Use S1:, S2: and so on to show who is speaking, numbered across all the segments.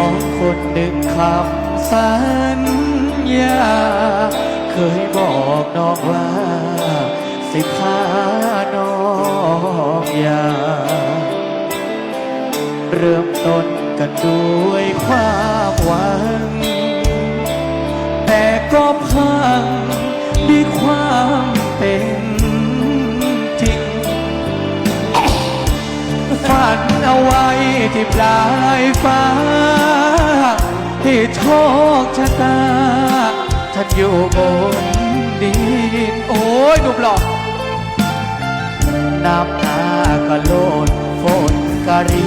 S1: องคนหนึ่งคำสัญญา เคยบอกน้องว่า สิพาน้องอยา เริ่มต้นกันด้วยความหวัง แต่ก็พังด้วยความเป็น เอาไว้ที่ปลายฟ้า ที่โชคชะตา ท่านอยู่บนดินโอ้ยหนุ่มหล่อน้ำตาก็โลดฝนกะริ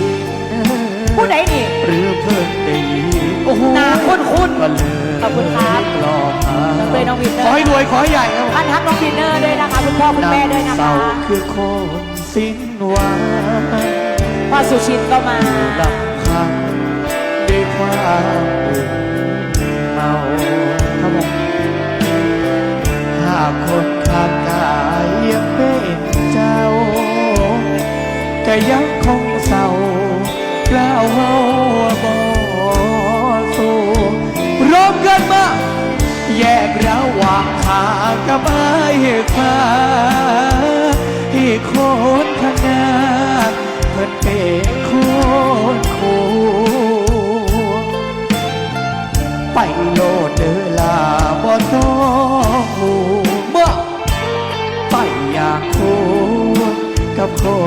S1: น
S2: ผู้ใดนี่
S1: หรือเพิ่งได้ยินโอ้โห
S2: หน้าคุ้นๆ
S1: ก็เลย
S2: ขอบคุณครับ
S1: หลอกหา
S2: น้องเบย์น้องวินเนอร์
S1: ขอให้รวยขอให้ใหญ่ครับ
S2: ท่านทักน้องดินเนอร์ด้วยนะคะคุณพ่อคุณแม่ด้วยนะ
S1: เศร้า
S2: คะ
S1: คือคนสิ้นหวัง
S2: พ่อสุชินก็มา
S1: ลำพังด้วยความเมาครับผมหากคนขางกายยังเป็นเจ้าก็ยังคงเศร้ากล้าวเฮาบ่สู้ร่วมกันมาแยกระหว่างทางกับไอ้ขา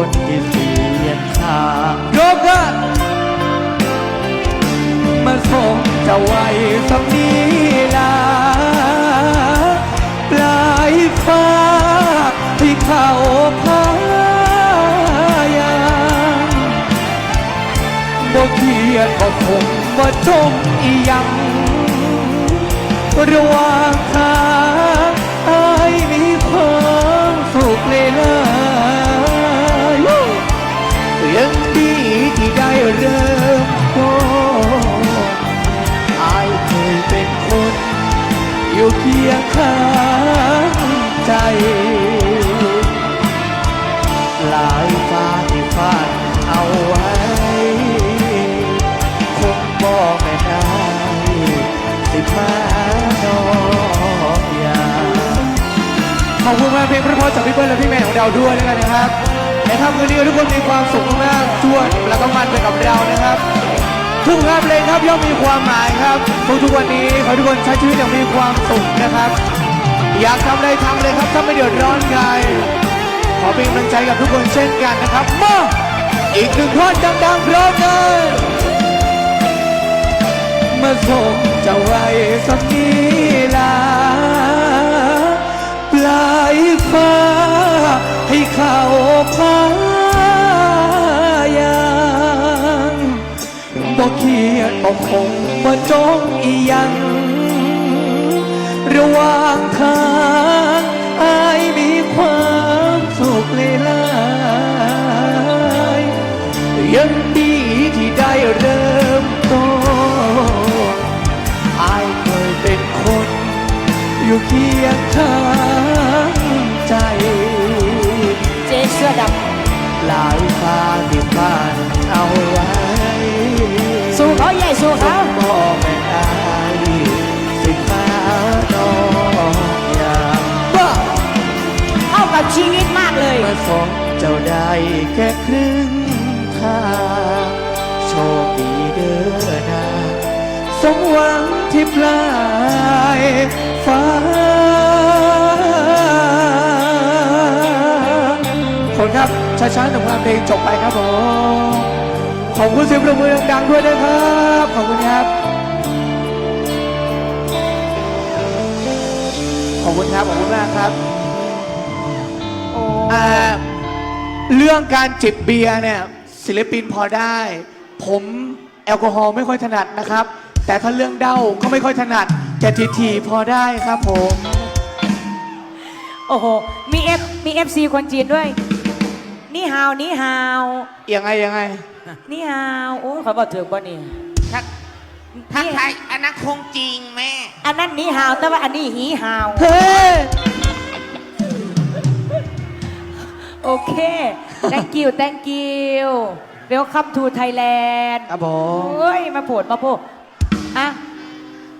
S1: นที่เสียนทางยกกันมาส่งจะไว้สำนีลาปลายฟ้าที่เขาพายามบ่เขียนบ่คงบ่จมอีหยังระหว่างทาง ที่ได้เริ่มต้นไอ้ายเคยเป็นคน อยู่เคียงข้างใจ หลายฟ้าที่ฟาดเอาไว้คงบอกไม่ได้สิพาน้องยาขอบคุณมากเพลงพราะๆจากพี่เปิ้ลและพี่แมนของเราด้วยแล้วกัน นะครับในค่ำคืนนี้ทุกคนมีความสุขมากชวนแล้วก็มันไปกับเรานะครับทุกงานเพลงครับย่อมมีความหมายครับทุกๆวันนี้ขอให้ทุกคนใช้ชีวิตอย่างมีความสุขนะครับ อยากทำอะไรทำเลยครับถ้าไม่เดือดร้อนใครขอเป็นกำลังใจกับทุกคนเช่นกันนะครับมาอีกหนึ่งท่อนดังๆพร้อมกันมาส่งเจ้าไว้สักนีลาปลายฟ้าให้เขาพา กคงมาจองอีหยัง ระหว่างทางอายมีความสุขเลยล่ะยังดีที่ได้เริ่มต้นอายเคยเป็นคนอยู่เคียงข้าง ได้แค่ครึ่งทางโชคดีเด้อนะสมหวังที่ปลายฟ้าคุณครับช้าๆแต่ความเพลงจบไปครับผมขอบคุณเสียงปรบมือดังๆด้วยนะครับ ขอบคุณครับ ขอบคุณครับ ขอบคุณมากครับ
S2: อ่า
S1: เรื่องการจิบเบียร์เนี่ยศิลปินพอได้ ผมแอลกอฮอล์ไม่ค่อยถนัดนะครับ แต่ถ้าเรื่องเด้าก็ไม่ค่อยถนัด แต่ทีทีๆพอได้ครับผม
S2: โอ้โห มีเอฟมีเอฟซีคนจีนด้วย นี่ฮาวนี่ฮาว
S1: ยังไงยังไง
S2: นี่ฮาวโอ้ยเขาบอกถือป่ะนี่
S3: ทักทักทายอันนั้นคงจริงแม่
S2: อันนั้นนี่ฮาวแต่ว่าอันนี้หีฮาว
S1: เฮ้
S2: โอเค thank you thank you Welcome to Thailand
S1: ครับผม
S2: เฮ้ย มาโผดมาโพด